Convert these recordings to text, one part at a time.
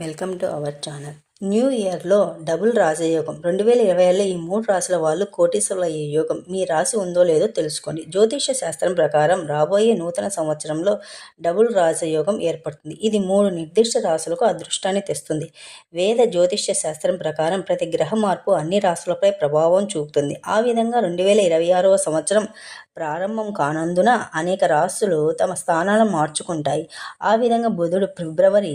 Welcome to our channel new ఇయర్లో double రాజయోగం రెండు వేల ఇరవై ఏళ్ళలో ఈ మూడు రాశుల వాళ్ళు కోటీశ్వరులు అయ్యే యోగం. మీ రాశి ఉందో లేదో తెలుసుకోండి. జ్యోతిష శాస్త్రం ప్రకారం రాబోయే నూతన సంవత్సరంలో డబుల్ రాజయోగం ఏర్పడుతుంది. ఇది మూడు నిర్దిష్ట రాశులకు అదృష్టాన్ని తెస్తుంది. వేద జ్యోతిష శాస్త్రం ప్రకారం ప్రతి గ్రహ మార్పు అన్ని రాశులపై ప్రభావం చూపుతుంది. ఆ విధంగా రెండు వేల ఇరవై ఆరవ సంవత్సరం ప్రారంభం కానందున అనేక రాశులు తమ స్థానాలను మార్చుకుంటాయి. ఆ విధంగా బుధుడు ఫిబ్రవరి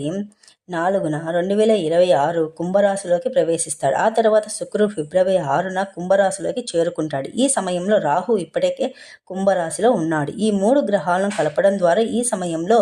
నాలుగున రెండు వేల ఇరవై ఆరు కుంభరాశిలోకి ప్రవేశిస్తాడు. ఆ తర్వాత శుక్రుడు ఫిబ్రవరి ఆరున కుంభరాశిలోకి చేరుకుంటాడు. ఈ సమయంలో రాహు ఇప్పటికే కుంభరాశిలో ఉన్నాడు. ఈ మూడు గ్రహాలను కలపడం ద్వారా ఈ సమయంలో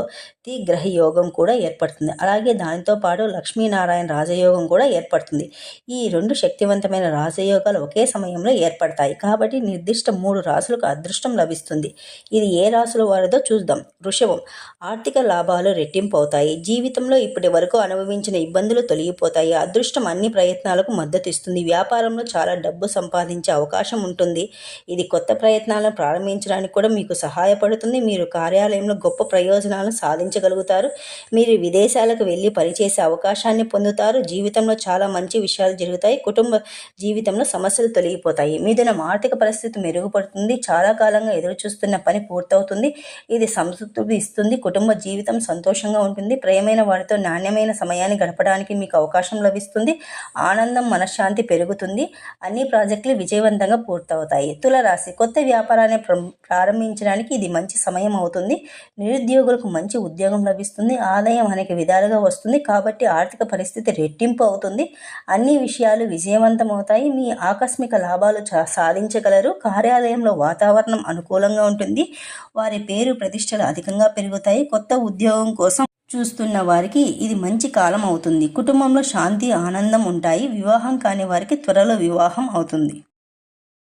గ్రహ యోగం కూడా ఏర్పడుతుంది. అలాగే దానితో పాటు లక్ష్మీనారాయణ రాజయోగం కూడా ఏర్పడుతుంది. ఈ రెండు శక్తివంతమైన రాజయోగాలు ఒకే సమయంలో ఏర్పడతాయి. కాబట్టి నిర్దిష్ట మూడు రాసులకు అదృష్టం లభిస్తుంది. ఇది ఏ రాసుల వారిదో చూద్దాం. వృషభం. ఆర్థిక లాభాలు రెట్టింపు అవుతాయి. జీవితంలో ఇప్పటి వరకు అనుభవించిన ఇబ్బందులు తొలగిపోతాయి. అదృష్టం అన్ని ప్రయత్నాలకు మద్దతు ఇస్తుంది వ్యాపారంలో చాలా డబ్బు సంపాదించే అవకాశం ఉంటుంది. ఇది కొత్త ప్రయత్నాలను ప్రారంభించడానికి కూడా మీకు సహాయపడుతుంది. మీరు కార్యాలయంలో గొప్ప ప్రయోజనాలను సాధించగలుగుతారు. మీరు విదేశాలకు వెళ్ళి పనిచేసే అవకాశాన్ని పొందుతారు. జీవితంలో చాలా మంచి విషయాలు జరుగుతాయి. కుటుంబ జీవితంలో సమస్యలు తొలగిపోతాయి. మీదన ఆర్థిక పరిస్థితి మెరుగుపడుతుంది. చాలా కాలంగా ఎదురు చూస్తున్న పని పూర్తవుతుంది. ఇది సంతృప్తి ఇస్తుంది కుటుంబ జీవితం సంతోషంగా ఉంటుంది. ప్రియమైన వారితో నాణ్యమైన విలువైన సమయాన్ని గడపడానికి మీకు అవకాశం లభిస్తుంది. ఆనందం మనశ్శాంతి పెరుగుతుంది. అన్ని ప్రాజెక్టులు విజయవంతంగా పూర్తవుతాయి. తులరాశి కొత్త వ్యాపారాన్ని ప్రారంభించడానికి ఇది మంచి సమయం అవుతుంది. నిరుద్యోగులకు మంచి ఉద్యోగం లభిస్తుంది. ఆదాయం అనేక విధాలుగా వస్తుంది. కాబట్టి ఆర్థిక పరిస్థితి రెట్టింపు అవుతుంది. అన్ని విషయాలు విజయవంతం అవుతాయి మీ ఆకస్మిక లాభాలు సాధించగలరు. కార్యాలయంలో వాతావరణం అనుకూలంగా ఉంటుంది. వారి పేరు ప్రతిష్టలు అధికంగా పెరుగుతాయి. కొత్త ఉద్యోగం కోసం చూస్తున్న వారికి ఇది మంచి కాలం అవుతుంది. కుటుంబంలో శాంతి ఆనందం ఉంటాయి. వివాహం కాని వారికి త్వరలో వివాహం అవుతుంది.